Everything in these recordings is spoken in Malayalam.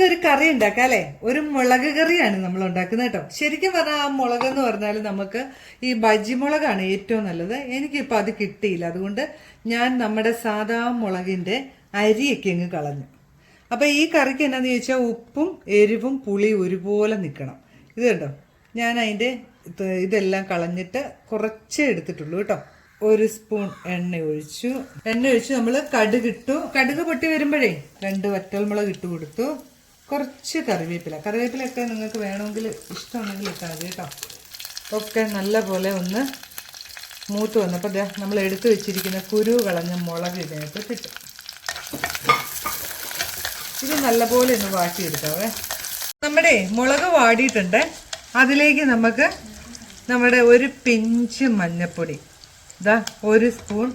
കറി ഉണ്ടാക്കാം അല്ലെ? ഒരു മുളക് കറിയാണ് നമ്മൾ ഉണ്ടാക്കുന്നത് കേട്ടോ. ശരിക്കും പറഞ്ഞാൽ ആ മുളക് എന്ന് പറഞ്ഞാൽ നമുക്ക് ഈ ബജി മുളകാണ് ഏറ്റവും നല്ലത്. എനിക്കിപ്പോൾ അത് കിട്ടിയില്ല. അതുകൊണ്ട് ഞാൻ നമ്മുടെ സാധാ മുളകിന്റെ അരിയൊക്കെ അങ്ങ് കളഞ്ഞു. അപ്പോൾ ഈ കറിക്ക് എന്നാന്ന് ചോദിച്ചാൽ ഉപ്പും എരിവും പുളി ഒരുപോലെ നിൽക്കണം. ഇത് കണ്ടോ? ഞാൻ അതിന്റെ ഇത് ഇതെല്ലാം കളഞ്ഞിട്ട് കുറച്ചേ എടുത്തിട്ടുള്ളൂ കേട്ടോ. ഒരു സ്പൂൺ എണ്ണ ഒഴിച്ചു. എണ്ണ ഒഴിച്ച് നമ്മൾ കടുക് ഇട്ടു. കടുക് പൊട്ടി വരുമ്പോഴേ രണ്ട് വറ്റൽമുളക് ഇട്ട് കൊടുത്തു. കുറച്ച് കറിവേപ്പില. കറിവേപ്പിലൊക്കെ നിങ്ങൾക്ക് വേണമെങ്കിൽ ഇഷ്ടമുണ്ടെങ്കിൽ ഇട്ടാൽ മതി കേട്ടോ. ഒക്കെ നല്ല പോലെ ഒന്ന് മൂത്ത് വന്നപ്പോൾ നമ്മൾ എടുത്തു വെച്ചിരിക്കുന്ന കുരു കളഞ്ഞ മുളക് ഇതിനകത്ത് കിട്ടും ഇത് നല്ലപോലെ ഒന്ന് വാട്ടിയെടുക്കാവേ. നമ്മുടെ മുളക് വാടിയിട്ടുണ്ട്. അതിലേക്ക് നമുക്ക് നമ്മുടെ ഒരു പിഞ്ച് മഞ്ഞപ്പൊടി. ഇതാ ഒരു സ്പൂൺ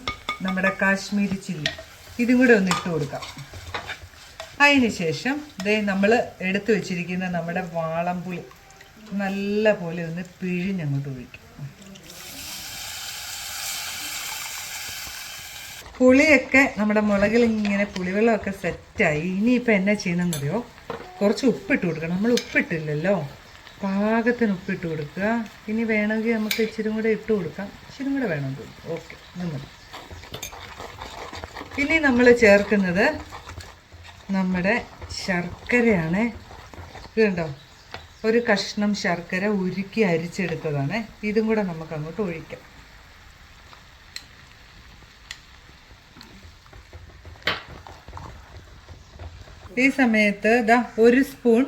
നമ്മുടെ കാശ്മീരി ചില്ലി. ഇതും കൂടെ ഒന്ന് ഇട്ട് കൊടുക്കാം. അതിന് ശേഷം ദേ നമ്മൾ എടുത്തു വെച്ചിരിക്കുന്ന നമ്മുടെ വാളംപുളി നല്ല പോലെ ഒന്ന് പിഴിഞ്ഞങ്ങോട്ട് ഒഴിക്കും. പുളിയൊക്കെ നമ്മുടെ മുളകിൽ ഇങ്ങനെ പുളിവെള്ളമൊക്കെ സെറ്റായി. ഇനിയിപ്പോൾ എന്നാ ചെയ്യണമെന്നറിയോ കുറച്ച് ഉപ്പിട്ട് കൊടുക്കണം. നമ്മൾ ഉപ്പിട്ടില്ലല്ലോ. പാകത്തിന് ഉപ്പിട്ട് കൊടുക്കുക. ഇനി വേണമെങ്കിൽ നമുക്ക് ഇച്ചിരി കൂടെ ഇട്ട് കൊടുക്കാം. ഇച്ചിരി കൂടെ വേണമെങ്കിൽ ഓക്കെ ഇത് ഇനി നമ്മൾ ചേർക്കുന്നത് നമ്മുടെ ശർക്കരയാണ്. ഇതുണ്ടോ? ഒരു കഷ്ണം ശർക്കര ഉരുക്കി അരിച്ചെടുത്തതാണ്. ഇതും കൂടെ നമുക്ക് അങ്ങോട്ട് ഒഴിക്കാം. ഈ സമയത്ത് ദാ ഒരു സ്പൂൺ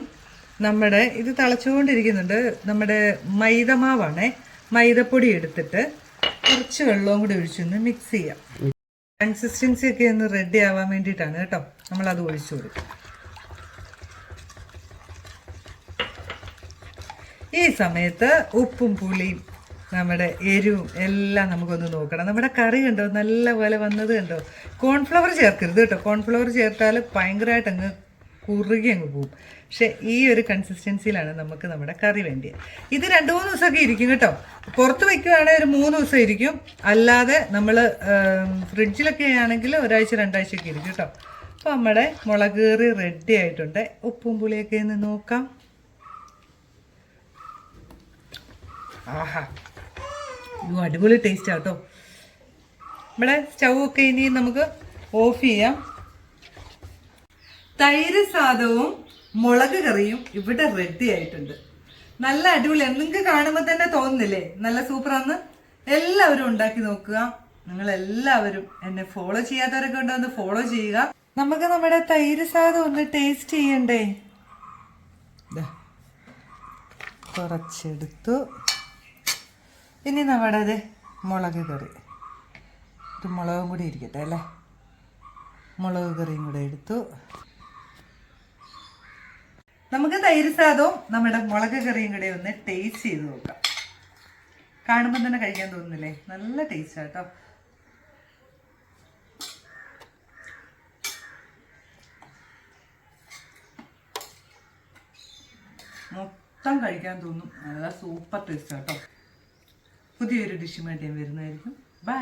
നമ്മുടെ ഇത് തിളച്ചുകൊണ്ടിരിക്കുന്നുണ്ട് നമ്മുടെ മൈദമാവാണേ. മൈദപ്പൊടി എടുത്തിട്ട് കുറച്ച് വെള്ളവും കൂടി ഒഴിച്ചൊന്ന് മിക്സ് ചെയ്യാം. കൺസിസ്റ്റൻസി ഒക്കെ ഒന്ന് റെഡി ആവാൻ വേണ്ടിയിട്ടാണ് കേട്ടോ. നമ്മളത് ഒഴിച്ചു കൊടുക്കും ഈ സമയത്ത് ഉപ്പും പുളിയും നമ്മുടെ എരിവും എല്ലാം നമുക്കൊന്ന് നോക്കണം. നമ്മുടെ കറി കണ്ടോ? നല്ല പോലെ വന്നത് കണ്ടോ? കോൺഫ്ലവർ ചേർക്കരുത് കേട്ടോ. കോൺഫ്ലവർ ചേർത്താൽ ഭയങ്കരമായിട്ട് അങ്ങ് കുറുകി അങ്ങ് പോകും പക്ഷെ ഈ ഒരു കൺസിസ്റ്റൻസിയിലാണ് നമുക്ക് നമ്മുടെ കറി വേണ്ടിയത്. ഇത് രണ്ട് മൂന്ന് ദിവസമൊക്കെ ഇരിക്കും കേട്ടോ. പുറത്ത് വെക്കുകയാണെങ്കിൽ ഒരു മൂന്ന് ദിവസം ഇരിക്കും. അല്ലാതെ നമ്മൾ ഫ്രിഡ്ജിലൊക്കെ ആണെങ്കിൽ ഒരാഴ്ച രണ്ടാഴ്ചയൊക്കെ ഇരിക്കും കേട്ടോ. അപ്പോൾ നമ്മുടെ മുളക് കയറി റെഡി ആയിട്ടുണ്ട്. ഉപ്പും പുളിയൊക്കെ ഒന്ന് നോക്കാം. ആഹാ. അടിപൊളി ടേസ്റ്റ് ആട്ടോ നമ്മുടെ സ്റ്റൗ ഒക്കെ ഇനി നമുക്ക് ഓഫ് ചെയ്യാം. തൈര് സാദവും മുളക് കറിയും ഇവിടെ റെഡി ആയിട്ടുണ്ട്. നല്ല അടിപൊളിയാണ് നിങ്ങൾക്ക് കാണുമ്പോൾ തന്നെ തോന്നുന്നില്ലേ? നല്ല സൂപ്പറാന്ന്? എല്ലാവരും ഉണ്ടാക്കി നോക്കുക. നിങ്ങൾ എല്ലാവരും എന്നെ ഫോളോ ചെയ്യാത്തവരൊക്കെ ഉണ്ടോ ഒന്ന് ഫോളോ ചെയ്യുക. നമുക്ക് നമ്മുടെ തൈര് സാദം ഒന്ന് ടേസ്റ്റ് ചെയ്യണ്ടേ. കുറച്ചെടുത്തു. ഇനി നമ്മുടെ അത് മുളക് കറി. മുളകും കൂടി ഇരിക്കട്ടെ അല്ലേ? മുളക് കറിയും കൂടെ എടുത്തു. നമുക്ക് തൈര് സാദവും നമ്മുടെ മുളക് കറിയും കൂടെ ഒന്ന് ടേസ്റ്റ് ചെയ്ത് നോക്കാം. കാണുമ്പോൾ തന്നെ കഴിക്കാൻ തോന്നുന്നില്ലേ? നല്ല ടേസ്റ്റ് ആട്ടോ മൊത്തം കഴിക്കാൻ തോന്നും. നല്ല സൂപ്പർ ടേസ്റ്റ് ആട്ടോ പുതിയൊരു ഡിഷുമായിട്ട് ഞാൻ വരുന്നതായിരിക്കും. ബൈ